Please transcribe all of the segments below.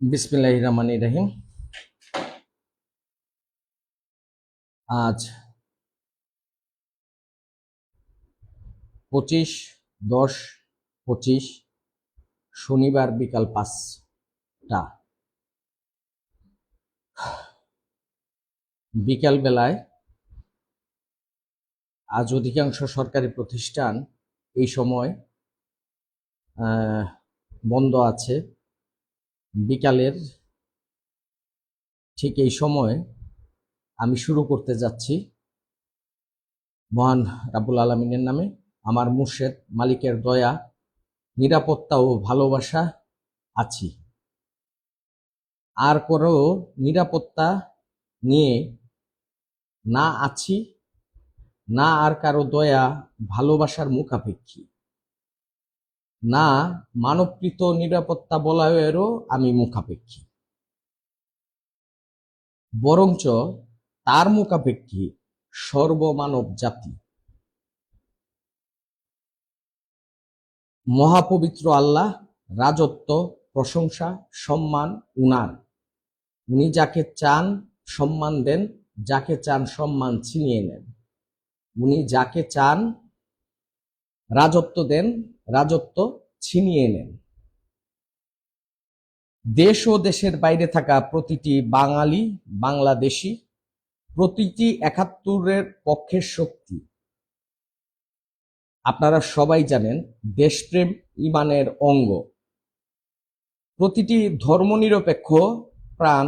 বিসমিল্লাহ রহমান রহিম। আজ পঁচিশ দশ পঁচিশ শনিবার বিকাল পাঁচটা। বিকাল বেলায় আজ অধিকাংশ সরকারি প্রতিষ্ঠান এই সময় বন্ধ আছে। বিকালের ঠিক এই সময় আমি শুরু করতে যাচ্ছি মহান রাবুল আলমিনের নামে। আমার মুর্শেদ মালিকের দয়া, নিরাপত্তা ও ভালোবাসা আছি। আর কোনো নিরাপত্তা নিয়ে না আছি, না আর কারও দয়া, ভালোবাসার মুখাপেক্ষী। না মানবকৃত নিরাপত্তা বলয়েরও আমি মুখাপেক্ষী। বরঞ্চ তার মুখাপেক্ষী সর্বমানব জাতি। মহাপবিত্র আল্লাহ, রাজত্ব, প্রশংসা, সম্মান উনার উনি যাকে চান সম্মান দেন, যাকে চান সম্মান ছিনিয়ে নেন। উনি যাকে চান রাজত্ব দেন, রাজত্ব ছিনিয়ে নেন। দেশ ও দেশের বাইরে থাকা প্রতিটি বাঙালি, বাংলাদেশি, প্রতিটি একাত্তরের পক্ষের শক্তি। আপনারা সবাই জানেন, দেশপ্রেম ইমানের অঙ্গ। প্রতিটি ধর্মনিরপেক্ষ প্রাণ,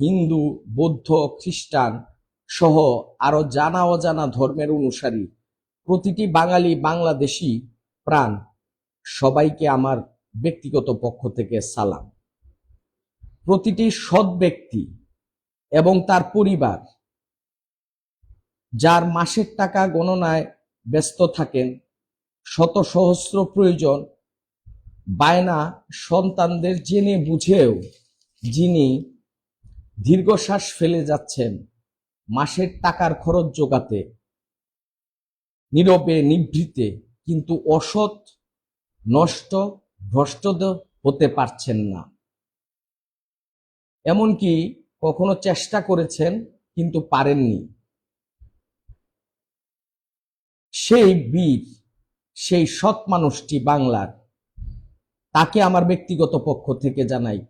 হিন্দু, বৌদ্ধ, খ্রিস্টান সহ আরও জানা অজানা ধর্মের অনুসারী। প্রতিটি বাঙালি বাংলাদেশি প্রাণ সবাইকে আমার ব্যক্তিগত পক্ষ থেকে সালাম। প্রতিটি সৎ ব্যক্তি এবং তার পরিবার যার মাসের টাকা গণনায় ব্যস্ত থাকেন, শত সহস্র প্রয়োজন, বায়না সন্তানদের জেনে বুঝেও যিনি দীর্ঘশ্বাস ফেলে যাচ্ছেন, মাসের টাকার খরচ জোগাতে নীরবে নিভৃতে, কিন্তু অসৎ, নষ্ট ভ্রষ্ট হতে পারছেন না। এমনকি কখনো চেষ্টা করেছেন, কিন্তু পারেননি। সেই বীর, সেই সৎ মানুষটি বাংলার, তাকে আমার ব্যক্তিগত পক্ষ থেকে জানাই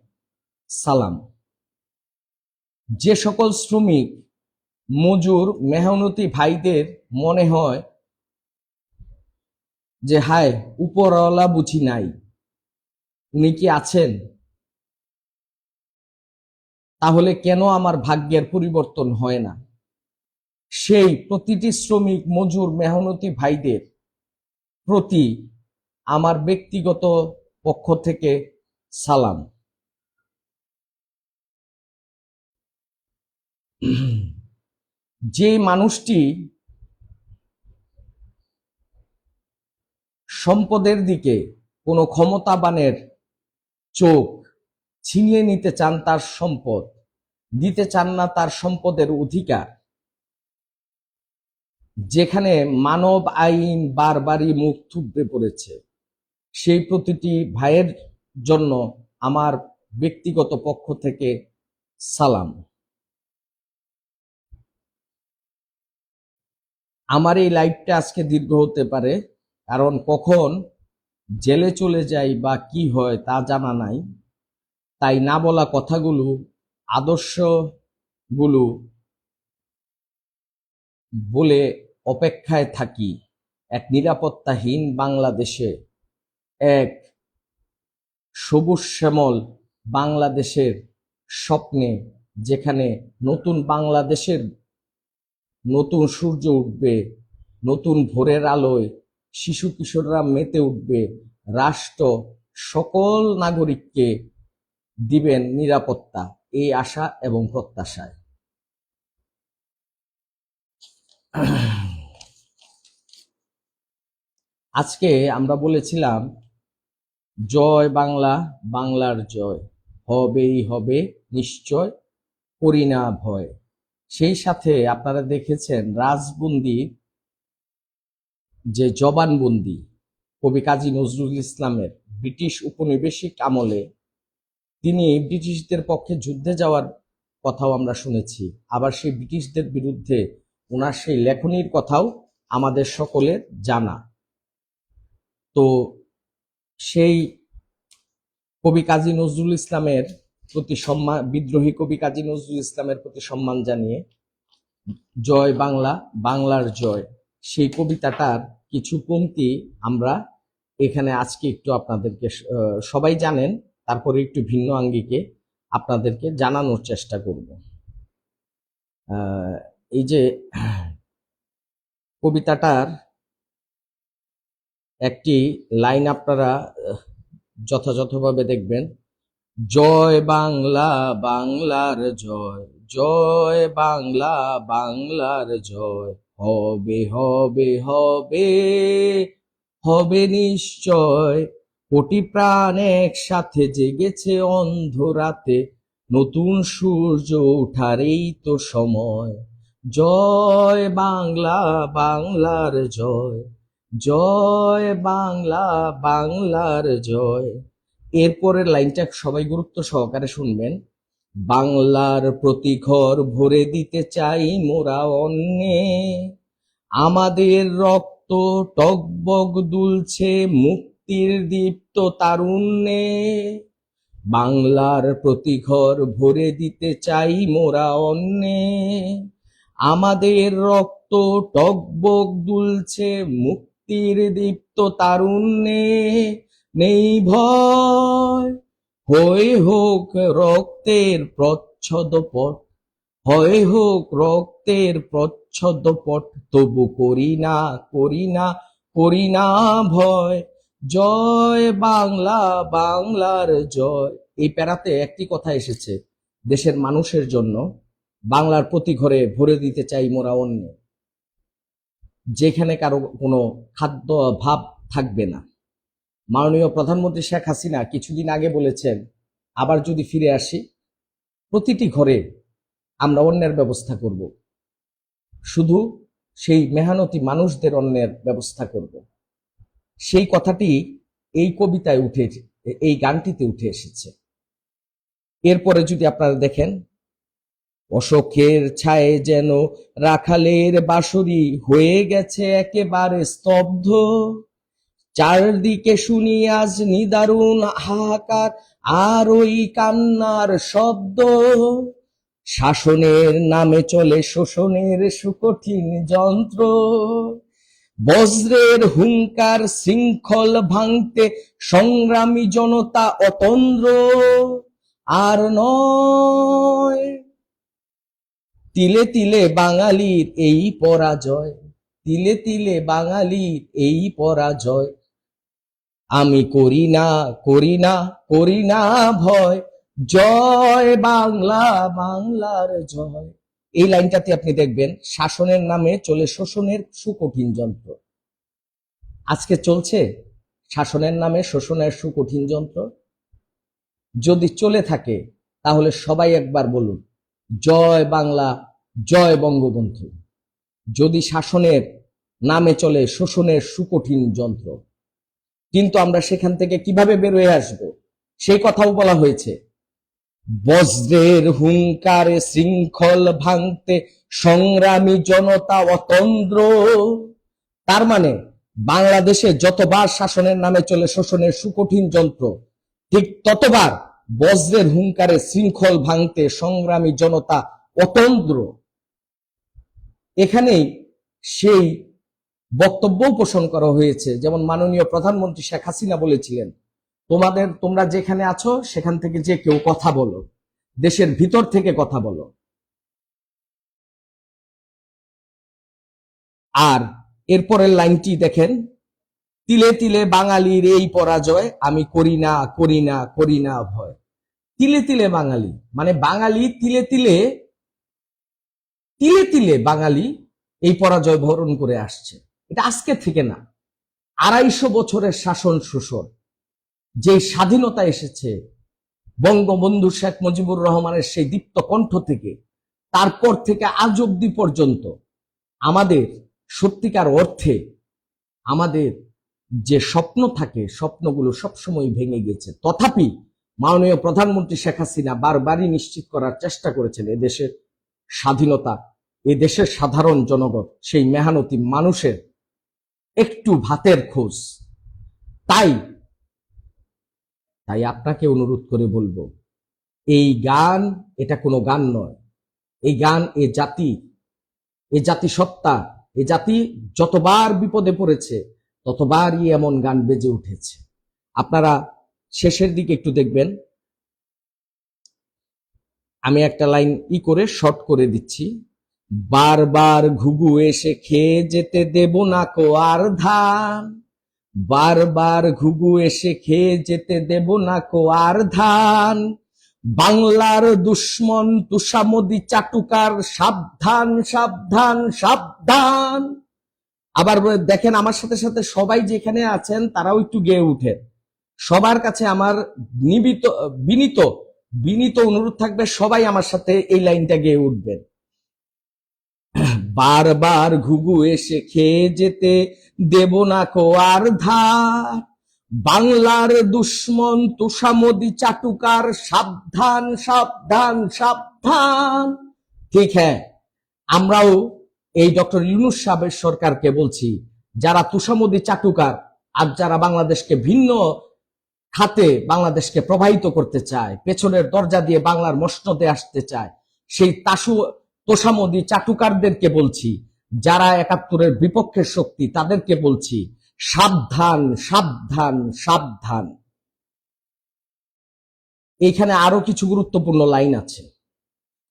সালাম। যে সকল শ্রমিক, মজুর, মেহনতি ভাইদের মনে হয় যে হায় উপরওয়ালা বুঝি নাই। উনি কি আছেন? তাহলে কেন আমার ভাগ্যের পরিবর্তন হয় না? সেই প্রতিটি শ্রমিক, মজুর, মেহনতি ভাইদের প্রতি আমার ব্যক্তিগত পক্ষ থেকে সালাম। যে মানুষটি সম্পদের দিকে কোনো ক্ষমতাবানের চোখ ছিনিয়ে নিতে চান তার সম্পদ, দিতে চান না তার সম্পদের অধিকার। যেখানে মানব আইন বারবারই মুখ থুবড়ে পড়েছে, সেই প্রতিটি ভাইয়ের জন্য আমার ব্যক্তিগত পক্ষ থেকে সালাম। আমার এই লাইভটা আজকে দীর্ঘ হতে পারে। কারণ কখন জেলে চলে যাই বা কি হয় তা জানা নাই। তাই না বলা কথাগুলো, আদর্শগুলো বলে অপেক্ষায় থাকি এক নিরাপত্তাহীন বাংলাদেশে, এক সবুজ শ্যামল বাংলাদেশের স্বপ্নে যেখানে নতুন বাংলাদেশের নতুন সূর্য উঠবে, নতুন ভোরের আলোয় শিশু কিশোররা মেতে উঠবে। রাষ্ট্র সকল নাগরিককে দিবেন নিরাপত্তা। এই আশা এবং প্রত্যাশায়। আজকে আমরা বলেছিলাম, জয় বাংলা, বাংলার জয়। হবেই হবে, নিশ্চয় করি না ভয় সেই সাথে আপনারা দেখেছেন, রাজবন্দি যে জবানবন্দি কবি কাজী নজরুল ইসলামের ব্রিটিশ উপনিবেশিক আমলে তিনি ব্রিটিশদের পক্ষে যুদ্ধে যাওয়ার কথাও আমরা শুনেছি। আবার সেই ব্রিটিশদের বিরুদ্ধে ওনার সেই লেখনীর কথাও আমাদের সকলের জানা। তো সেই কবি কাজী নজরুল ইসলামের প্রতি সম্মান বিদ্রোহী কবি কাজী নজরুল ইসলামের প্রতি সম্মান জানিয়ে জয় বাংলা, বাংলার জয়, সেই কবিতাটার কিছু পংক্তি আমরা এখানে আজকে একটু আপনাদেরকে সবাই জানেন, তারপরে একটু ভিন্ন আঙ্গিকে আপনাদেরকে জানানোর চেষ্টা করব। এই যে কবিতাটার একটি লাইন আপনারা যথাযথভাবে দেখবেন, জয় বাংলা, বাংলার জয় জয় বাংলা, বাংলার জয়। হবে হবে হবে হবে নিশ্চয়। কোটি প্রাণ একসাথে জেগেছে অন্ধরাতে, নতুন সূর্য ওঠার এই তো সময়। জয় বাংলা, বাংলার জয়। জয় বাংলা, বাংলার জয়। এরপরের লাইনটা সবাই গুরুত্ব সহকারে শুনবেন। বাংলার প্রতি ঘর ভরে দিতে চাই মোরা অন্যে। আমাদের রক্ত টকবক দুলছে, মুক্তির দীপ্ত তারুণ্যে। বাংলার প্রতি ঘর ভরে দিতে চাই মোরা অন্যে। আমাদের রক্ত টকবক দুলছে, মুক্তির দীপ্ত তারুণ্যে। নেই ভয় হয়ে হোক রক্তের প্রচ্ছদপট হয় হোক রক্তের প্রচ্ছদপট তবু করি না করি না করি না ভয়। জয় বাংলা, বাংলার জয়। এই প্যারাতে একটি কথা এসেছে, দেশের মানুষের জন্য বাংলার প্রতি ঘরে ভরে দিতে চাই মোরা অন্য। যেখানে কারও কোনো খাদ্য ভাব থাকবে না। মাননীয় প্রধানমন্ত্রী শেখ হাসিনা কিছুদিন আগে বলেছেন আবার যদি ফিরে আসি, প্রতিটি ঘরে আমরা অন্যের ব্যবস্থা করব। শুধু সেই মেহনতি মানুষদের অন্যের ব্যবস্থা করব। সেই কথাটি এই কবিতায় উঠে, এই গানটিতে উঠে এসেছে। এরপরে যদি আপনারা দেখেন, অশোকের ছায়ে যেন রাখালের বাঁশরি হয়ে গেছে একেবারে স্তব্ধ। চারদিকে শুনি আজ নিদারুণ হাহাকার, আর ওই কান্নার শব্দ শাসনের নামে চলে শোষণের সুকঠিন যন্ত্র। বজ্রের হুঙ্কার শৃঙ্খল ভাঙতে সংগ্রামী জনতা অতন্দ্র। আর নয়, তিলে তিলে বাঙালির এই পরাজয়, তিলে তিলে বাঙালির এই পরাজয়। আমি করি না করি না করি না ভয়। জয় বাংলা, বাংলার জয়। এই লাইনটাতে আপনি দেখবেন, শাসনের নামে চলে শোষণের সুকঠিন যন্ত্র। আজকে চলছে শাসনের নামে শোষণের সুকঠিন যন্ত্র। যদি চলে থাকে, তাহলে সবাই একবার বলুন, জয় বাংলা, জয় বঙ্গবন্ধু। যদি শাসনের নামে চলে শোষণের সুকঠিন যন্ত্র। কিন্তু আমরা সেখান থেকে কীভাবে বের হয়ে আসব? সেই কথাও বলা হয়েছে। বজ্রের হুঙ্কারে শৃঙ্খল ভাঙতে সংগ্রামী জনতা অতন্দ্র। তার মানে বাংলাদেশে যতবার শাসনের নামে চলে শোষণের সুকঠিন যন্ত্র, ঠিক ততবার বজ্রের হুঙ্কারে শৃঙ্খল ভাঙতে সংগ্রামী জনতা অতন্দ্র। এখানেই সেই বক্তব্য পোষণ করা হয়েছে। যেমন মাননীয় প্রধানমন্ত্রী শেখ হাসিনা বলেছিলেন, তোমাদের, তোমরা যেখানে আছো, সেখান থেকে যে কেউ কথা বলো। দেশের ভিতর থেকে কথা বলো। আর এরপরের লাইনটি দেখেন, তিলে তিলে বাঙালির এই পরাজয়, আমি করি না করি না করি না ভয়। তিলে তিলে বাঙালি মানে বাঙালি তিলে তিলে তিলে তিলে বাঙালি এই পরাজয় বরণ করে আসছে। এটা আজকে থেকে না, আড়াইশো বছরের শাসন শোষণ যে স্বাধীনতা এসেছে, বঙ্গবন্ধু শেখ মুজিবুর রহমানের সেই দীপ্ত কণ্ঠ থেকে, তারপর থেকে আজ অব্দি পর্যন্ত আমাদের সত্যিকার অর্থে আমাদের যে স্বপ্ন থাকে, স্বপ্নগুলো সবসময় ভেঙে গেছে তথাপি মাননীয় প্রধানমন্ত্রী শেখ হাসিনা বারবারই নিশ্চিত করার চেষ্টা করেছেন এদেশের স্বাধীনতা এ দেশের সাধারণ জনগণ, সেই মেহানতি মানুষের একটু ভাতের খোঁজ। তাই তাই আপনাকে অনুরোধ করে বলব, এই গান, এটা কোনো গান নয়। এই গান এ জাতি এ জাতি সত্তা, এ জাতি যতবার বিপদে পড়েছে, ততবারই এমন গান বেজে উঠেছে। আপনারা শেষের দিকে একটু দেখবেন। আমি একটা লাইন ই করে শর্ট করে দিচ্ছি। বারবার ঘুঘু এসে খেয়ে যেতে দেব না কো আর ধান বারবার ঘুঘু এসে খেয়ে যেতে দেব না কো আর ধান। বাংলার দুশ্মন তুষামদি চাটুকার সাবধান সাবধান সাবধান। আবার দেখেন, আমার সাথে সাথে সবাই যেখানে আছেন, তারাও একটু গেয়ে উঠেন। সবার কাছে আমার নিবিত, বিনীত বিনীত অনুরোধ থাকবে, সবাই আমার সাথে এই লাইনটা গেয়ে উঠবেন। বারবার ঘুঘু এসে খেয়ে যেতে দেব না কো আর ধার। বাংলার দুশ্মন তুষামদি চাটুকার সাবধান সাবধান সাবধান। ঠিক হ্যাঁ আমরাও এই ডক্টর ইউনুস সাহেবের সরকারকে বলছি, যারা তুষামদি চাটুকার আর যারা বাংলাদেশকে ভিন্ন খাতে বাংলাদেশকে প্রবাহিত করতে চায়, পেছনের দরজা দিয়ে বাংলার মসনদে আসতে চায়, সেই তাসু তোষামদি চাটুকারদেরকে বলছি, যারা একাত্তরের বিপক্ষের শক্তি, তাদেরকে বলছি, সাবধান সাবধান সাবধান। এইখানে আরও কিছু গুরুত্বপূর্ণ লাইন আছে।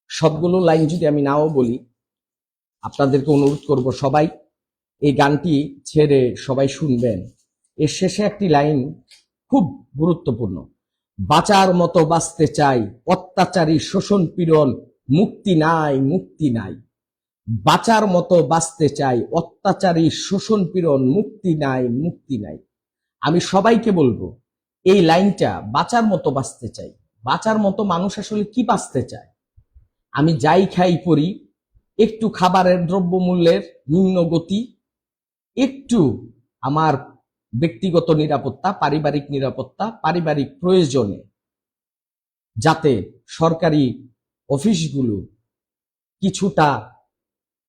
সবগুলো লাইন যদি আমি নাও বলি, আপনাদেরকে অনুরোধ করব সবাই, এই গানটি ছেড়ে সবাই শুনবেন। এর শেষে একটি লাইন খুব গুরুত্বপূর্ণ। বাঁচার মতো বাঁচতে চাই, অত্যাচারী, শোষণ পীড়ন মুক্তি নাই মুক্তি নাই। বাঁচার মতো বাঁচতে চাই, অত্যাচারী, শোষণ পীড়ন, মুক্তি নাই মুক্তি নাই। আমি সবাইকে বলব, এই লাইনটা বাঁচার মতো বাঁচতে চাই। বাঁচার মতো মানুষ আসলে কি বাঁচতে চায়? আমি যাই খাই পরি একটু খাবারের দ্রব্যমূল্যের নিম্ন গতি, একটু আমার ব্যক্তিগত নিরাপত্তা, পারিবারিক নিরাপত্তা, পারিবারিক প্রয়োজনে, যাতে সরকারি অফিসগুলো কিছুটা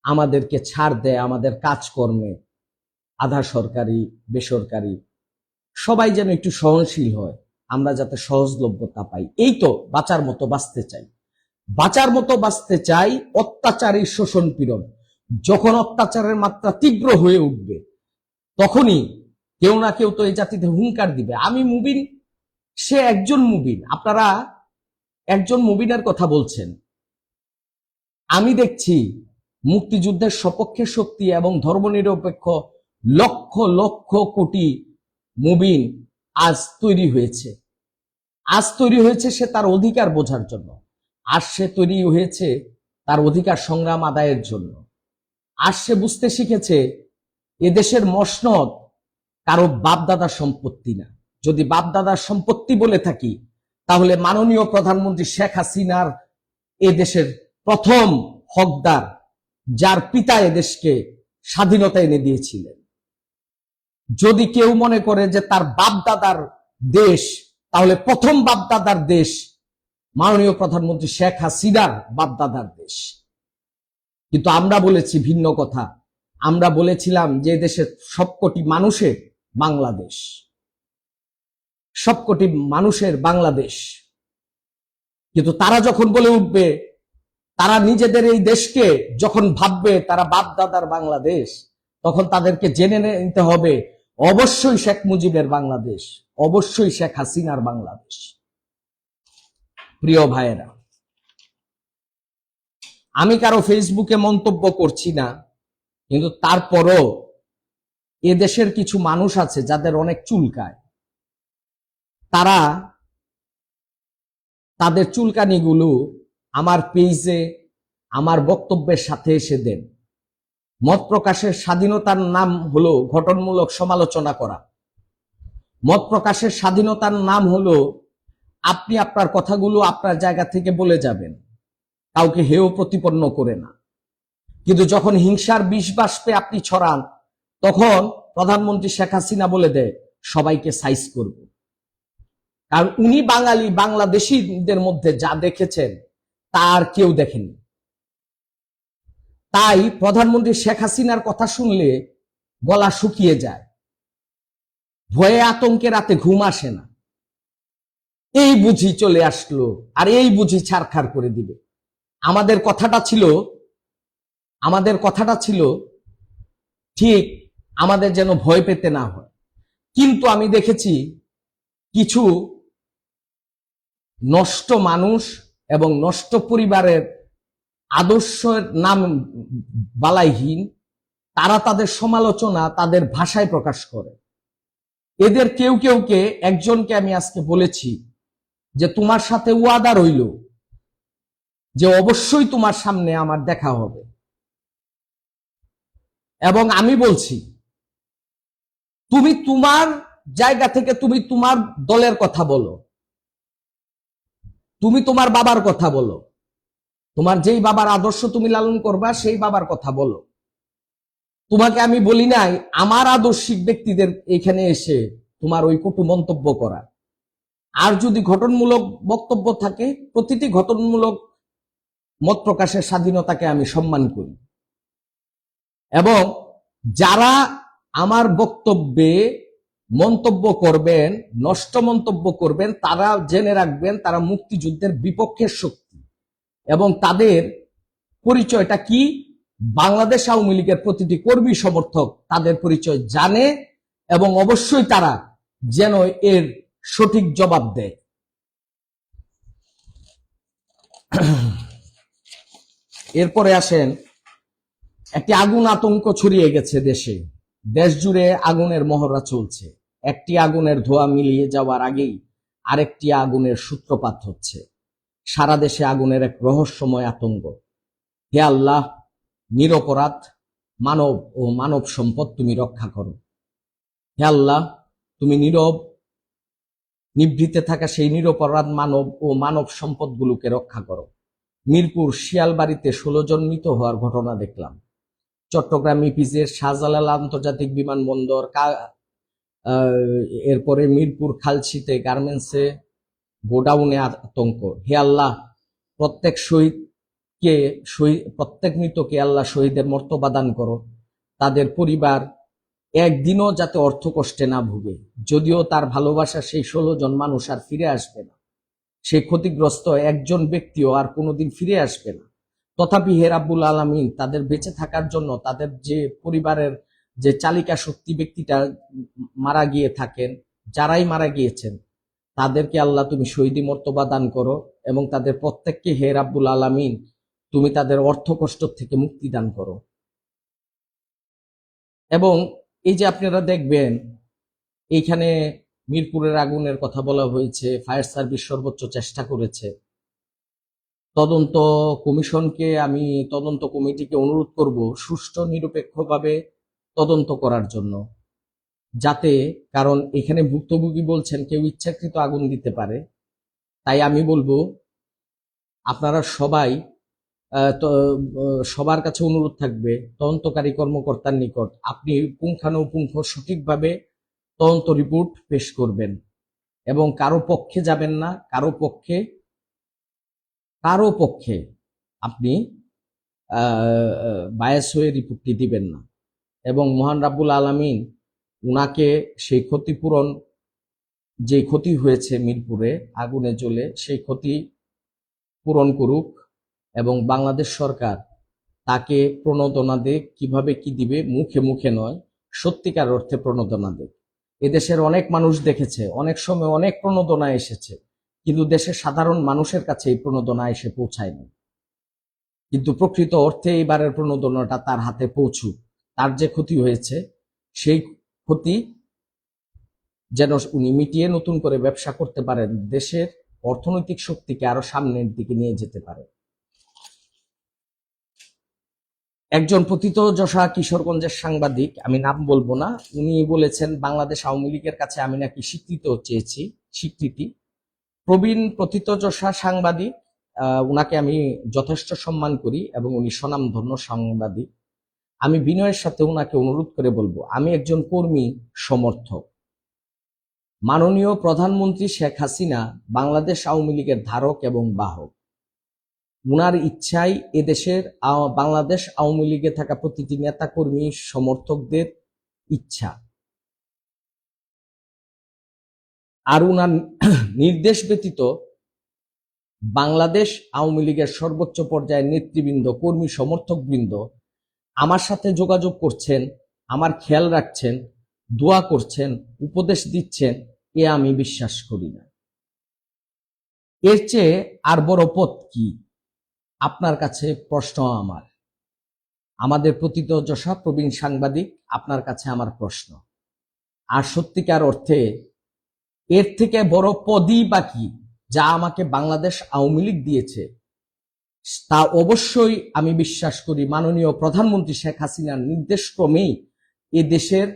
আমাদেরকে ছাড় দেয় আমাদের কাজকর্মে, আধা সরকারি, বেসরকারি, সবাই যেন একটু সহনশীল হয়, আমরা যাতে সহজলভ্যতা পাই। এই তো বাঁচার মতো বাঁচতে চাই। বাঁচার মতো বাঁচতে চাই অত্যাচারী শোষণ পীড়ন। যখন অত্যাচারের মাত্রা তীব্র হয়ে উঠবে, তখনই কেউ না কেউ তো এই জাতিতে হুঙ্কার দিবে। আমি মুবিন, সে একজন মুবিন। আপনারা একজন মুবিনের কথা বলছেন। আমি দেখছি মুক্তিযুদ্ধের সপক্ষে শক্তি এবং ধর্মনিরপেক্ষ লক্ষ লক্ষ কোটি মুবিন আজ তৈরি হয়েছে। আজ তৈরি হয়েছে সে তার অধিকার বোঝার জন্য। আজ সে তৈরি হয়েছে তার অধিকার সংগ্রাম আদায়ের জন্য। আজ সে বুঝতে শিখেছে এদেশের মসনদ কারও বাপদাদার সম্পত্তি না। যদি বাপদাদার সম্পত্তি বলে থাকি তাহলে মাননীয় প্রধানমন্ত্রী শেখ হাসিনার এ দেশের প্রথম হকদার, যার পিতা এদেশকে স্বাধীনতা এনে দিয়েছিলেন। যদি কেউ মনে করে যে তার বাপদাদার দেশ, তাহলে প্রথম বাপদাদার দেশ মাননীয় প্রধানমন্ত্রী শেখ হাসিনার বাপদাদার দেশ। কিন্তু আমরা বলেছি ভিন্ন কথা। আমরা বলেছিলাম যে দেশের সবকটি মানুষের বাংলাদেশ। সবকটি মানুষের বাংলাদেশ। কিন্তু তারা যখন বলে উঠবে, তারা নিজেদের এই দেশকে যখন ভাববে, তারা বাপ দাদার বাংলাদেশ, তখন তাদেরকে জেনে নিতে হবে, অবশ্যই শেখ মুজিবের বাংলাদেশ, অবশ্যই শেখ হাসিনার বাংলাদেশ। প্রিয় ভাইয়েরা, আমি কারও ফেসবুকে মন্তব্য করছি না, কিন্তু তারপরও এ দেশের কিছু মানুষ আছে যাদের অনেক চুলকায়। তারা তাদের চুলকানিগুলো আমার পেজে, আমার বক্তব্যের সাথে এসে দেন। মত প্রকাশের স্বাধীনতার নাম হলো ঘটনমূলক সমালোচনা করা। মত প্রকাশের স্বাধীনতার নাম হলো, আপনি আপনার কথাগুলো আপনার জায়গা থেকে বলে যাবেন, কাউকে হেয় প্রতিপন্ন করে না। কিন্তু যখন হিংসার বিষ বাষ্পে আপনি ছড়ান, তখন প্রধানমন্ত্রী শেখ হাসিনা বলে দেয়, সবাইকে সাইজ করব। কারণ উনি বাঙালি, বাংলাদেশিদের মধ্যে যা দেখেছেন, তার কেউ দেখেনি। তাই প্রধানমন্ত্রী শেখ হাসিনার কথা শুনলে গলা শুকিয়ে যায়। ভয়ে আতঙ্কে রাতে ঘুম আসে না। এই বুঝি চলে আসলো, আর এই বুঝি ছাড়খাড় করে দিবে। আমাদের কথাটা ছিল, আমাদের কথাটা ছিল, ঠিক আমাদের যেন ভয় পেতে না হয়। কিন্তু আমি দেখেছি, কিছু নষ্ট মানুষ এবং নষ্ট পরিবারের আদর্শের নাম বালাইহীন, তারা তাদের সমালোচনা তাদের ভাষায় প্রকাশ করে। এদের কেউ কেউকে একজনকে আমি আজকে বলেছি যে তোমার সাথে ওয়াদা রইল যে অবশ্যই তোমার সামনে আমার দেখা হবে। এবং আমি বলছি, তুমি তোমার জায়গা থেকে তুমি তোমার দলের কথা বলো। তুমি তোমার বাবার কথা বলো। তোমার যেই বাবার আদর্শ তুমি লালন করবা, সেই বাবার কথা বলো। তোমাকে আমি বলি নাই, আমার আদর্শিক ব্যক্তিদের এখানে এসে তোমার ওই কটু মন্তব্য করা। আর যদি ঘটনমূলক বক্তব্য থাকে, প্রতিটি ঘটনমূলক মত প্রকাশের স্বাধীনতাকে আমি সম্মান করি। এবং যারা আমার বক্তব্যে মন্তব্য করবেন, নষ্ট মন্তব্য করবেন, তারা জেনে রাখবেন তারা মুক্তিযুদ্ধের বিপক্ষের শক্তি। এবং তাদের পরিচয়টা কি? বাংলাদেশ আওয়ামী লীগের প্রতিটি কর্মী সমর্থক তাদের পরিচয় জানে এবং অবশ্যই তারা যেন এর সঠিক জবাব দেয়। এরপরে আসেন, একটি আগুন আতঙ্ক ছড়িয়ে গেছে দেশে। দেশ জুড়ে আগুনের মহড়া চলছে। একটি আগুনের ধোয়া মিলিয়ে যাওয়ার আগেই আরেকটি আগুনের সূত্রপাত হচ্ছে। সারা দেশে আগুনের এক রহস্যময় আতঙ্ক। হে আল্লাহ, নিরপরাধ মানব ও মানব সম্পদ তুমি রক্ষা করো। হে আল্লাহ, তুমি নীরব, নিভৃতে থাকা সেই নিরপরাধ মানব ও মানব সম্পদগুলোকে রক্ষা করো। মিরপুর শিয়ালবাড়িতে ষোলো জন মৃত হওয়ার ঘটনা দেখলাম। চট্টগ্রাম ইপিজের শাহজালাল আন্তর্জাতিক বিমানবন্দর এরপরে মিরপুর খালছিতে গার্মেন্টসে গোডাউনে আতঙ্ক। হে আল্লাহ, প্রত্যেক শহীদকে শহীদ প্রত্যেক মৃতকে আল্লাহ শহীদের মর্তবা দান করো। তাদের পরিবার একদিনও যাতে অর্থ কষ্টে না ভুগে। যদিও তার ভালোবাসা সেই ষোলো জন মানুষ আর ফিরে আসবে না। সেই ক্ষতিগ্রস্ত একজন ব্যক্তিও আর কোনোদিন ফিরে আসবে না। তথাপি হেরাবুল আলমিন, তাদের বেঁচে থাকার জন্য তাদের যে পরিবারের যে চালিকা শক্তি ব্যক্তিটা মারা গিয়ে থাকেন, যারাই মারা গিয়েছেন, তাদেরকে আল্লাহ তুমি শহীদি মর্তবা দান করো এবং তাদের প্রত্যেককে হে রাব্বুল আলমিন তুমি তাদের অর্থ কষ্ট থেকে মুক্তি দান করো। এবং এই যে আপনারা দেখবেন, এইখানে মিরপুরের আগুনের কথা বলা হয়েছে, ফায়ার সার্ভিস সর্বোচ্চ চেষ্টা করেছে। তদন্ত কমিশনকে আমি, তদন্ত কমিটিকে অনুরোধ করব সুষ্ঠু নিরপেক্ষভাবে তদন্ত করার জন্য, যাতে কারণ এখানে ভুক্তভোগী বলছেন কেউ ইচ্ছাকৃত আগুন দিতে পারে, তাই আমি বলব, আপনারা সবাই সবার কাছে অনুরোধ থাকবে, তদন্তকারী কর্মকর্তার নিকট আপনি পুঙ্খানুপুঙ্খ সঠিকভাবে তদন্ত রিপোর্ট পেশ করবেন এবং কারও পক্ষে যাবেন না, কারও পক্ষে কারও পক্ষে আপনি বায়াস হয়ে রিপোর্টটি দিবেন না। এবং মহান রাব্বুল আলমিন উনাকে সেই ক্ষতিপূরণ যে ক্ষতি হয়েছে মিরপুরে, আগুনে জ্বলে সেই ক্ষতি পূরণ করুক এবং বাংলাদেশ সরকার তাকে প্রণোদনা দেখ কীভাবে কি দিবে? মুখে মুখে নয়, সত্যিকার অর্থে প্রণোদনা দেখ এদেশের অনেক মানুষ দেখেছে, অনেক সময় অনেক প্রণোদনা এসেছে, কিন্তু দেশের সাধারণ মানুষের কাছে এই প্রণোদনা এসে পৌঁছায়নি। কিন্তু প্রকৃত অর্থে এইবারের প্রণোদনাটা তার হাতে পৌঁছুক। তার যে ক্ষতি হয়েছে, সেই ক্ষতি যেন উনি মিটিয়ে নতুন করে ব্যবসা করতে পারেন, দেশের অর্থনৈতিক শক্তিকে আরও সামনের দিকে নিয়ে যেতে পারে। একজন পতিত যশা কিশোরগঞ্জের সাংবাদিক, আমি নাম বলব না, উনি বলেছেন, বাংলাদেশ আওয়ামী লীগের কাছে আমি নাকি স্বীকৃত চেয়েছি, স্বীকৃতি। প্রবীণ প্রথিতযশা সাংবাদিক উনাকে আমি যথেষ্ট সম্মান করি এবং উনি স্বনামধন্য সাংবাদিক। আমি বিনয়ের সাথে ওনাকে অনুরোধ করে বলব, আমি একজন কর্মী, সমর্থক। মাননীয় প্রধানমন্ত্রী শেখ হাসিনা বাংলাদেশ আওয়ামী লীগের ধারক এবং বাহক। উনার ইচ্ছাই এদেশের বাংলাদেশ আওয়ামী লীগে থাকা প্রতিটি নেতাকর্মী, সমর্থকদের ইচ্ছা। আর উনার নির্দেশ ব্যতীত বাংলাদেশ আওয়ামী লীগের সর্বোচ্চ পর্যায়ের নেতৃবৃন্দ, কর্মী, সমর্থকবৃন্দ আমার সাথে যোগাযোগ করছেন, আমার খেয়াল রাখছেন, দোয়া করছেন, উপদেশ দিচ্ছেন, এ আমি বিশ্বাস করি না। এর চেয়ে আর বড় পথ কি? আপনার কাছে প্রশ্ন আমার। আমাদের প্রতীতযশা প্রবীণ সাংবাদিক, আপনার কাছে আমার প্রশ্ন। আর সত্যিকার অর্থে, এর থেকে বড় পদই বা কি, যা আমাকে বাংলাদেশ আওয়ামী লীগ দিয়েছে তা অবশ্যই আমি বিশ্বাস করি মাননীয় প্রধানমন্ত্রী শেখ হাসিনার নির্দেশ ক্রমেই এ দেশের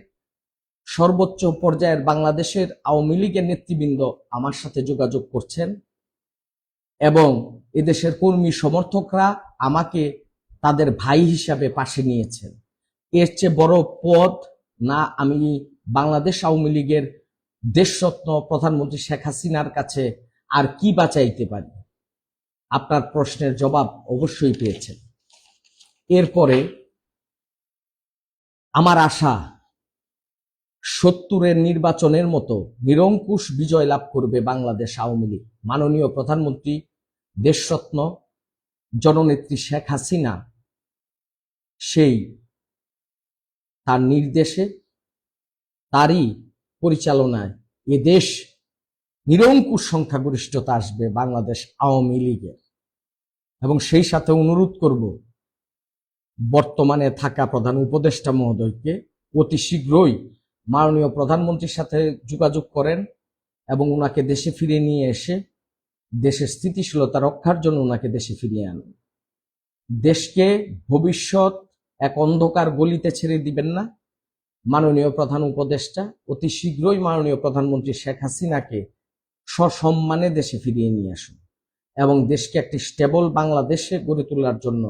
সর্বোচ্চ পর্যায়ের বাংলাদেশের আওয়ামী লীগের নেতৃবৃন্দ আমার সাথে যোগাযোগ করছেন এবং এদেশের কর্মী সমর্থকরা আমাকে তাদের ভাই হিসাবে পাশে নিয়েছেন। এর চেয়ে বড় পদ না আমি বাংলাদেশ আওয়ামী লীগের দেশরত্ন প্রধানমন্ত্রী শেখ হাসিনার কাছে আর কি বাঁচাইতে পারি? আপনার প্রশ্নের জবাব অবশ্যই পেয়েছেন। এরপরে আমার আশা, সত্তরের নির্বাচনের মতো নিরঙ্কুশ বিজয় লাভ করবে বাংলাদেশ আওয়ামী লীগ। মাননীয় প্রধানমন্ত্রী দেশরত্ন, জননেত্রী শেখ হাসিনা সেই তার নির্দেশে, তারই পরিচালনায় এ দেশ নিরঙ্কুশ সংখ্যাগরিষ্ঠতা আসবে বাংলাদেশ আওয়ামী লীগের। এবং সেই সাথে অনুরোধ করব, বর্তমানে থাকা প্রধান উপদেষ্টা মহোদয়কে অতি শীঘ্রই মাননীয় প্রধানমন্ত্রীর সাথে যোগাযোগ করেন এবং ওনাকে দেশে ফিরিয়ে নিয়ে এসে দেশের স্থিতিশীলতা রক্ষার জন্য ওনাকে দেশে ফিরিয়ে আনুন। দেশকে ভবিষ্যৎ এক অন্ধকার গলিতে ছেড়ে দিবেন না। মাননীয় প্রধান উপদেষ্টা, অতি শীঘ্রই মাননীয় প্রধানমন্ত্রী শেখ হাসিনাকে সসম্মানে দেশে ফিরিয়ে নিয়ে আসুন। এবং দেশকে একটি স্টেবল বাংলাদেশে গড়ে তোলার জন্য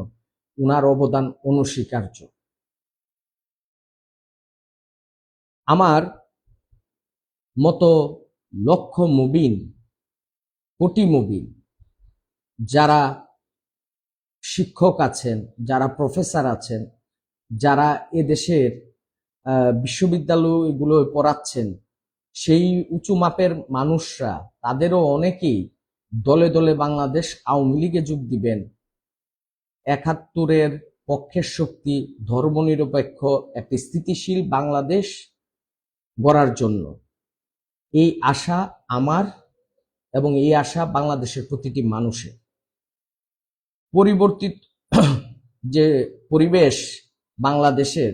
উনার অবদান অনস্বীকার্য। আমার মতো লক্ষ মুবিন, কোটি মুবিন, যারা শিক্ষক আছেন, যারা প্রফেসর আছেন, যারা এ দেশের বিশ্ববিদ্যালয়গুলোয় পড়াচ্ছেন, সেই উঁচু মাপের মানুষরা, তাদেরও অনেকেই দলে দলে বাংলাদেশ আওয়ামী লীগে যোগ দিবেন। একাত্তরের পক্ষের শক্তি ধর্মনিরপেক্ষ একটি স্থিতিশীল বাংলাদেশ গড়ার জন্য। এই আশা আমার এবং এই আশা বাংলাদেশের প্রতিটি মানুষের। পরিবর্তিত যে পরিবেশ বাংলাদেশের,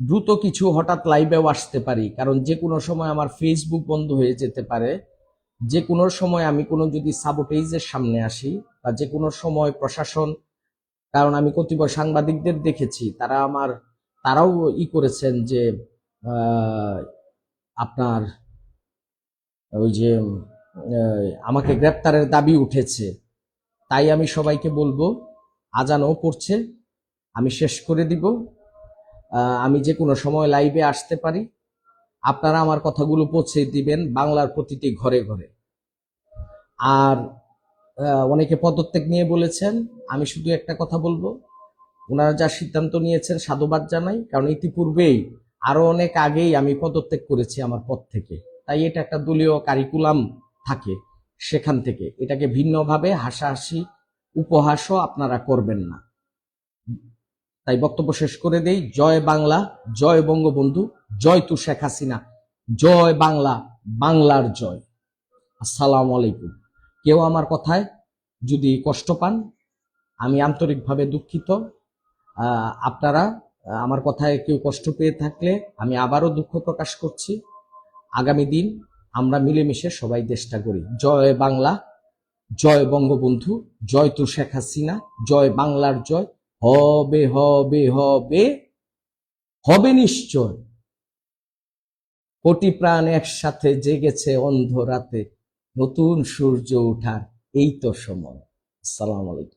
দ্রুত কিছু হঠাৎ লাইভেও আসতে পারি, কারণ যে কোনো সময় আমার ফেসবুক বন্ধ হয়ে যেতে পারে। যে কোনো সময় আমি কোনো যদি সাবোটেজের সামনে আসি বা যে কোনো সময় প্রশাসন, কারণ আমি কতিপয় সাংবাদিকদের দেখেছি, তারা আমার, তারাও ই করেছেন যে আপনার ওই যে আমাকে গ্রেপ্তারের দাবি উঠেছে। তাই আমি সবাইকে বলব, আজানও পড়ছে আমি শেষ করে দিব। আমি যে কোনো সময় লাইভে আসতে পারি। আপনারা আমার কথাগুলো পৌঁছে দিবেন বাংলার প্রতিটি ঘরে ঘরে। আর অনেকে পদত্যাগ নিয়ে বলেছেন, আমি শুধু একটা কথা বলব। ওনারা যা সিদ্ধান্ত নিয়েছেন সাধুবাদ জানাই, কারণ ইতিপূর্বেই আরও অনেক আগেই আমি পদত্যাগ করেছি আমার পদ থেকে। তাই এটা একটা দলীয় কারিকুলাম থাকে সেখান থেকে। এটাকে ভিন্নভাবে হাসাহাসি, উপহাসও আপনারা করবেন না। তাই বক্তব্য শেষ করে দেই। জয় বাংলা, জয় বঙ্গবন্ধু, জয় তু শেখ হাসিনা। জয় বাংলা, বাংলার জয়। আসসালামু আলাইকুম। কেউ আমার কথায় যদি কষ্ট পান, আমি আন্তরিকভাবে দুঃখিত। আপনারা, আমার কথায় কেউ কষ্ট পেয়ে থাকলে আমি আবারও দুঃখ প্রকাশ করছি। আগামী দিন আমরা মিলেমিশে সবাই চেষ্টা করি জয় বাংলা, জয় বঙ্গবন্ধু, জয় তু শেখ হাসিনা, জয় বাংলার জয়। হবে হবে হবে হবে নিশ্চয়। কোটি প্রাণ একসাথে জেগেছে অন্ধ রাতে, নতুন সূর্য ওঠার এই তো সময়। আসসালামু আলাইকুম।